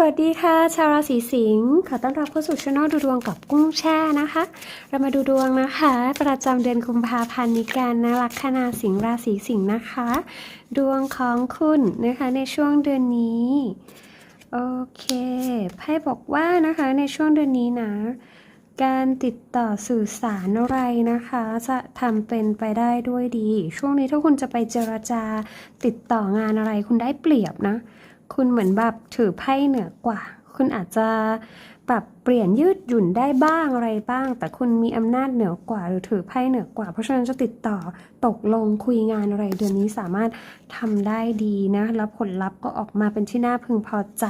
สวัสดีค่ะ ชาวราศีสิงห์ขอต้อนรับเข้าสู่ช่องดูดวงกับกุ้งแช่นะคะ เรามาดูดวงนะคะ ประจำเดือนกุมภาพันธ์นี้กันนะลัคนาสิงห์ราศีสิงห์นะคะ ดวงของคุณนะคะในช่วงเดือนนี้โอเคไพ่บอกว่านะคะในช่วงเดือนนี้นะการติดต่อสื่อสารอะไรนะคะ จะทำเป็นไปได้ด้วยดี ช่วงนี้ถ้าคุณจะไปเจรจาติดต่องานอะไรคุณได้เปรียบนะ คุณเหมือนแบบถือไพ่เหนือกว่า คุณอาจจะปรับเปลี่ยนยืดหยุ่นได้บ้างอะไรบ้าง แต่คุณมีอำนาจเหนือกว่า หรือถือไพ่เหนือกว่า เพราะฉะนั้นจะติดต่อตกลงคุยงานอะไรเดือนนี้สามารถทำได้ดีนะ แล้วผลลัพธ์ก็ออกมาเป็นที่น่าพึงพอใจ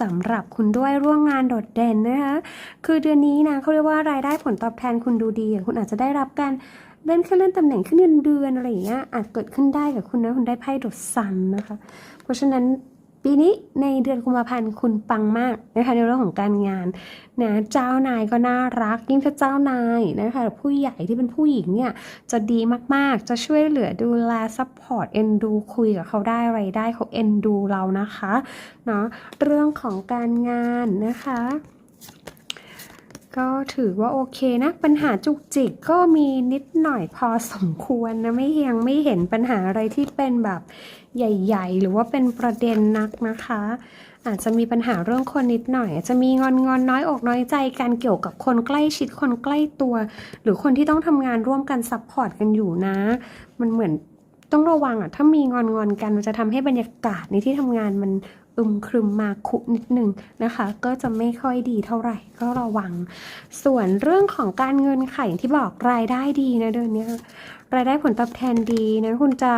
สำหรับคุณด้วยร่วงงานโดดเด่นนะคะคือเดือนนี้นะเขาเรียกว่ารายได้ผลตอบแทนคุณดูดี คุณอาจจะได้รับการเลื่อนขั้นเล่อนตำแหน่งขึ้นเงินเดือนอะไรอย่างเงี้ยอาจเกิดขึ้นได้กับคุณนะคุณได้ไพ่โดดซันนะคะ เพราะฉะนั้น ปีนี้ในเดือนกุมภาพันธ์คุณปังมากนะคะในเรื่องของการงานนะเจ้านายก็น่ารัก ยิ่งถ้าเจ้านายนะคะผู้ใหญ่ที่เป็นผู้หญิงเนี่ยจะดีมากๆ จะช่วยเหลือดูแลซัพพอร์ตเอ็นดูคุยกับเขาได้ไรได้เขาเอ็นดูเรานะคะเนาะเรื่องของการงานนะคะ ก็ถือว่าโอเคนะ ปัญหาจุกจิกก็มีนิดหน่อยพอสมควรนะไม่ยังไม่เห็นปัญหาอะไรที่เป็นแบบใหญ่ ๆ หรือว่าเป็นประเด็นนักนะคะ อาจจะมีปัญหาเรื่องคนนิดหน่อย อาจจะมีงอนงอนน้อยอกน้อยใจกันเกี่ยวกับคนใกล้ชิดคนใกล้ตัว หรือคนที่ต้องทำงานร่วมกันซัพพอร์ตกันอยู่นะ มันเหมือนต้องระวังอะถ้ามีงอนงอนกันมันจะทำให้บรรยากาศในที่ทำงานมัน อึมครึมมาคุนิดหนึ่งนะคะ ก็จะไม่ค่อยดีเท่าไหร่ก็ระวัง ส่วนเรื่องของการเงินค่ะอย่างที่บอกรายได้ดีนะเดือนนี้รายได้ผลตอบแทนดีนะคุณจะ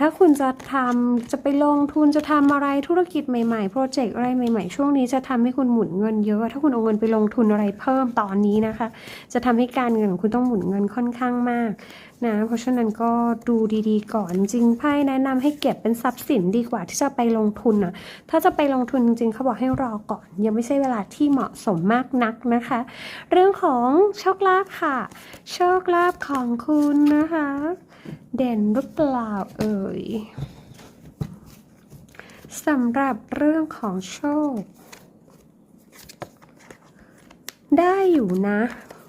ถ้าคุณจะทำจะไปลงทุนจะทำอะไรธุรกิจใหม่ๆโปรเจกต์อะไรใหม่ๆ ช่วงนี้จะทำให้คุณหมุนเงินเยอะ ถ้าคุณเอาเงินไปลงทุนอะไรเพิ่มตอนนี้นะคะ จะทำให้การเงินของคุณต้องหมุนเงินค่อนข้างมาก นะ เพราะฉะนั้นก็ดูดีๆ ก่อนจริงไพ่แนะนำให้เก็บเป็นทรัพย์สินดีกว่าที่จะไปลงทุนอะถ้าจะไปลงทุนจริงๆเขาบอกให้รอก่อน ยังไม่ใช่เวลาที่เหมาะสมมากนักนะคะ เรื่องของโชคลาภค่ะ โชคลาภของคุณนะคะ เด่นหรือเปล่าเอ่ยสำหรับเรื่องของโชค ได้อยู่นะ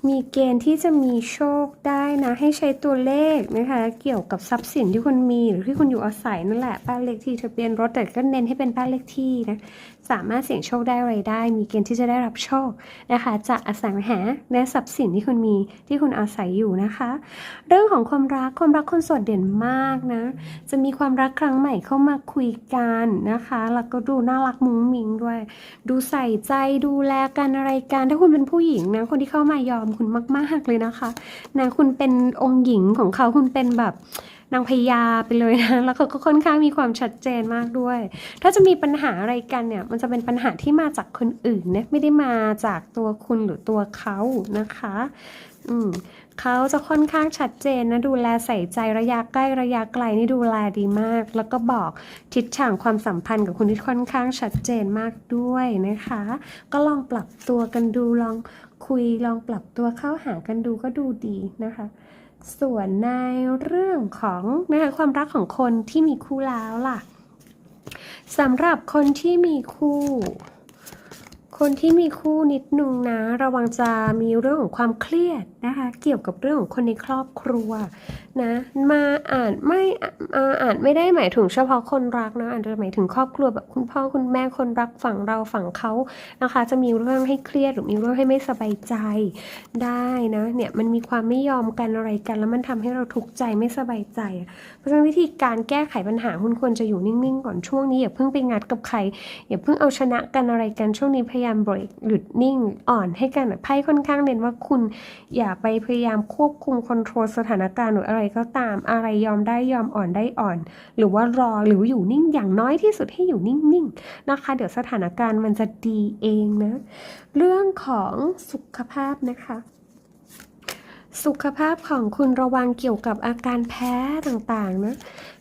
มีเกณฑ์ที่จะมีโชคได้นะ ให้ใช้ตัวเลขนะคะ เกี่ยวกับทรัพย์สินที่คุณมีหรือที่คุณอยู่อาศัยนั่นแหละป้ายเลขที่ทะเบียนรถแต่ก็เน้นให้เป็นป้ายเลขที่นะ สามารถเสี่ยงโชคได้อะไรได้ มีเกณฑ์ที่จะได้รับโชคนะคะ จากอสังหาและทรัพย์สินที่คุณมีที่คุณอาศัยอยู่นะคะ เรื่องของความรักความรักคนโสดเด่นมากนะ จะมีความรักครั้งใหม่เข้ามาคุยกันนะคะแล้วก็ดูน่ารักมุ้งมิงด้วย ดูใส่ใจดูแลกันอะไรกันถ้าคุณเป็นผู้หญิงนะคนที่เข้ามายอมคุณมาก ๆเลยนะคะนะคุณเป็นองค์หญิงของเขาคุณเป็นแบบ นางพญาไปเลยนะ แล้วเขาก็ค่อนข้างมีความชัดเจนมากด้วย ถ้าจะมีปัญหาอะไรกันเนี่ย มันจะเป็นปัญหาที่มาจากคนอื่นนะไม่ได้มาจากตัวคุณหรือตัวเขานะคะ อืมเขาจะค่อนข้างชัดเจนนะดูแลใส่ใจระยะใกล้ระยะไกลนี่ดูแลดีมาก แล้วก็บอกทิศทางความสัมพันธ์กับคุณที่ค่อนข้างชัดเจนมากด้วยนะคะ ก็ลองปรับตัวกันดูลองคุยลองปรับตัวเข้าหากันดูก็ดูดีนะคะ ส่วนในเรื่องของนะคะความรักของคนที่มีคู่แล้วล่ะสำหรับคนที่มีคู่ คนที่มีคู่นิดนึงนะ ระวังจะมีเรื่องของความเครียดนะคะ เกี่ยวกับเรื่องของคนในครอบครัว นะมาอ่านไม่อ่าอานไม่ได้หมายถึงเฉพาะคนรักนะอาจจะหมายถึงครอบครัวแบบคุณพ่อคุณแม่คนรักฝั่งเราฝั่งเขานะคะ จะมีเรื่องให้เครียดหรือมีเรื่องให้ไม่สบายใจได้นะเนี่ยมันมีความไม่ยอมกันอะไรกัน แล้วมันทำให้เราทุกข์ใจไม่สบายใจ เพราะฉะนั้นวิธีการแก้ไขปัญหาคุณควรจะอยู่นิ่งๆก่อนช่วงนี้อย่าเพิ่งไปงัดกับใครอย่าเพิ่งเอาชนะกันอะไรกันช่วงนี้พยายามเบรกหยุดนิ่งอ่อนให้กันไพ่ค่อนข้างเน้นว่าคุณอย่าไปพยายามควบคุมคอนโทรลสถานการณ์หรืออะไรก็ตามอะไรยอมได้ยอมอ่อนได้อ่อน หรือว่ารอหรืออยู่นิ่งอย่างน้อยที่สุดให้อยู่นิ่งๆนะคะ เดี๋ยวสถานการณ์มันจะดีเองนะ เรื่องของสุขภาพนะคะสุขภาพของคุณระวังเกี่ยวกับอาการแพ้ต่างๆนะ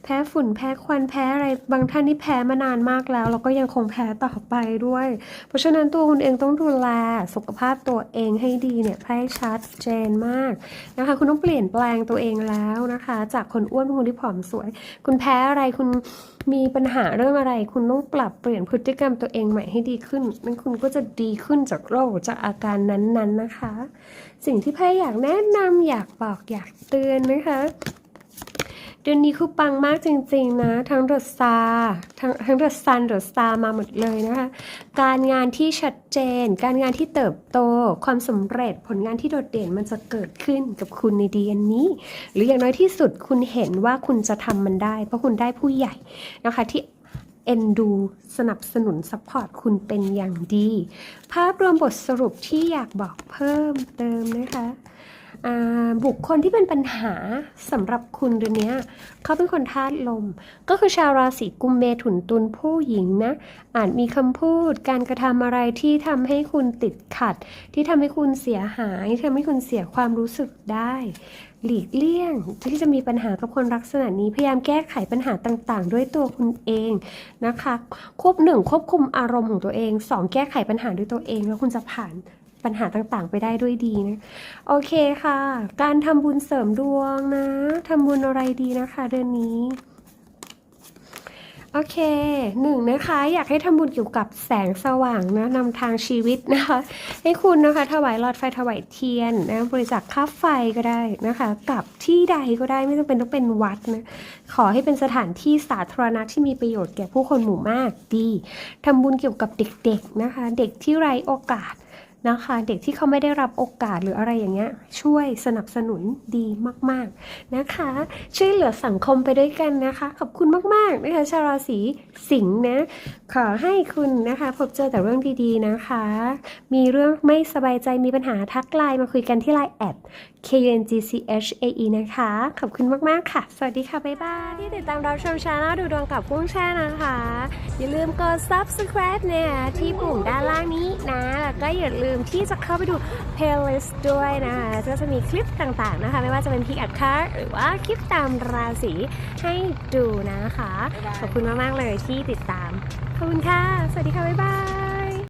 แพ้ฝุ่นแพ้ควันแพ้อะไรบางท่านที่แพ้มานานมากแล้วแล้วก็ยังคงแพ้ต่อไปด้วย เพราะฉะนั้นตัวคุณเองต้องดูแลสุขภาพตัวเองให้ดีเนี่ยให้ชัดเจนมากนะคะ คุณต้องเปลี่ยนแปลงตัวเองแล้วนะคะ จากคนอ้วนเป็นคนที่ผอมสวย คุณแพ้อะไรคุณมีปัญหาเรื่องอะไร คุณต้องปรับเปลี่ยนพฤติกรรมตัวเองใหม่ให้ดีขึ้นนั้นคุณก็จะดีขึ้นจากโรคจากอาการนั้นๆนะคะ สิ่งที่แพรอยากแนะนำอยากบอกอยากเตือนนะคะ เดือนนี้คือปังมากจริง ๆ นะ ทั้งเดซาทั้งทั้งเดซันเดอะสตามาหมดเลยนะคะ การงานที่ชัดเจน การงานที่เติบโต ความสำเร็จผลงานที่โดดเด่นมันจะเกิดขึ้นกับคุณในเดือนนี้ หรืออย่างน้อยที่สุดคุณเห็นว่าคุณจะทำมันได้ เพราะคุณได้ผู้ใหญ่นะคะที่เอ็นดูสนับสนุนซัพพอร์ตคุณเป็นอย่างดี ภาพรวมบทสรุปที่อยากบอกเพิ่มเติมนะคะ บุคคลที่เป็นปัญหาสำหรับคุณเดือนนี้เขาเป็นคนธาตุลม ก็คือชาวราศีกุมเมถุนตุลผู้หญิงนะ อาจมีคำพูดการกระทำอะไรที่ทำให้คุณติดขัด ที่ทำให้คุณเสียหายทำให้คุณเสียความรู้สึกได้ หลีกเลี่ยงที่จะมีปัญหากับคนลักษณะนี้พยายามแก้ไขปัญหาต่างๆ ด้วยตัวคุณเองนะคะควบหนึ่งควบคุมอารมณ์ของตัวเองสองแก้ไขปัญหาด้วยตัวเองแล้วคุณจะผ่าน ปัญหาต่างๆ ไปได้ด้วยดีนะ โอเคค่ะ การทำบุญเสริมดวงนะทำบุญอะไรดีนะคะ เดือนนี้โอเคหนึ่งนะคะ อยากให้ทำบุญเกี่ยวกับแสงสว่างนะนำทางชีวิตนะคะ ให้คุณนะคะ ถวายหลอดไฟถวายเทียนนะบริจาคค่าไฟก็ได้นะคะ กับที่ใดก็ได้ไม่จำเป็นต้องเป็นวัดนะขอให้เป็นสถานที่สาธารณะที่มีประโยชน์แก่ผู้คนหมู่มากดีทำบุญเกี่ยวกับเด็กๆนะคะ เด็กที่ไร้โอกาส นะคะ เด็กที่เขาไม่ได้รับโอกาสหรืออะไรอย่างเงี้ยช่วยสนับสนุนดีมากๆนะคะ ช่วยเหลือสังคมไปด้วยกันนะคะ ขอบคุณมากๆนะคะชาวราศีสิงห์นะขอให้คุณนะคะ พบเจอแต่เรื่องดีๆนะคะ มีเรื่องไม่สบายใจมีปัญหาทักไลน์มาคุยกันที่ไลน์แอด k u n g c h a e นะคะ ขอบคุณมาก ๆ ค่ะ สวัสดีค่ะ บ๊ายบาย ที่ติดตามรับชมชาแนลดูดวงกับกุ้งแช่นะคะ อย่าลืมกด subscribe เนี่ยที่ปุ่มด้านล่างนี้นะ แล้วก็อย่าลืมที่จะเข้าไปดู playlist ด้วยนะคะก็จะมีคลิปต่างๆนะคะ ไม่ว่าจะเป็นพิกอัดคาร์หรือว่าคลิปตามราศีให้ดูนะคะ ขอบคุณมากๆเลยที่ติดตาม ขอบคุณค่ะ สวัสดีค่ะ บ๊ายบาย